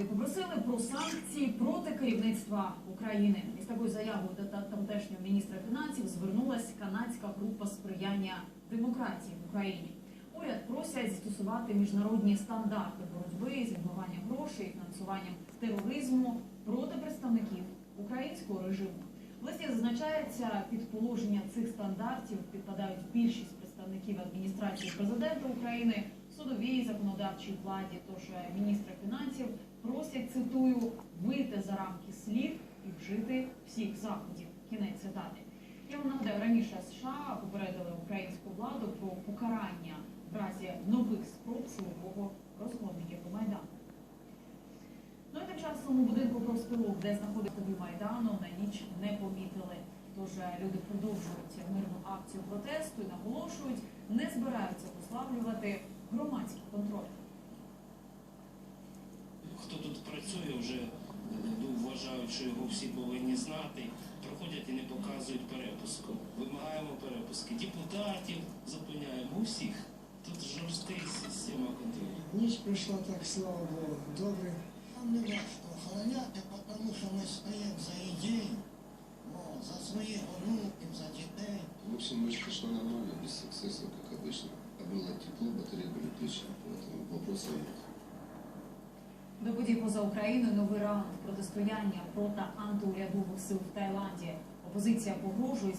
і попросили про санкції проти керівництва України. Із такою заявою до та- тамтешнього міністра фінансів звернулася канадська група сприяння демократії в Україні. Уряд просять застосувати міжнародні стандарти боротьби з відмиванням грошей фінансуванням тероризму проти представників українського режиму. В листі зазначається, під положення цих стандартів підпадають більшість представників адміністрації президента України, судовій законодавчій владі. Тож е, міністра фінансів просять цитую вийти за рамки слів і вжити всіх заходів. Кінець цитати. Я вам нагадаю, раніше США попередили українську владу про покарання в разі нових спроб силового розгону Євромайдану. Ну і тим часом у будинку профспілок, де знаходиться тобі Майдану, на ніч не помітили. Тож е, люди продовжують мирну акцію протесту і наголошують, не збираються послаблювати громадський контроль. Хто тут працює, вже ну, вважають, що його всі повинні знати. Приходять і не показують перепуску. Вимагаємо перепуски. Депутатів зупиняємо усіх. Тут жорстка система контролю. Ніч прийшла так, слава Богу, добре. Нам не важко охороняти, тому що ми стоїмо за поэтому. До подій поза Україною новий раунд протистояння проти антиурядових сил в Таїланді. Опозиція погрожує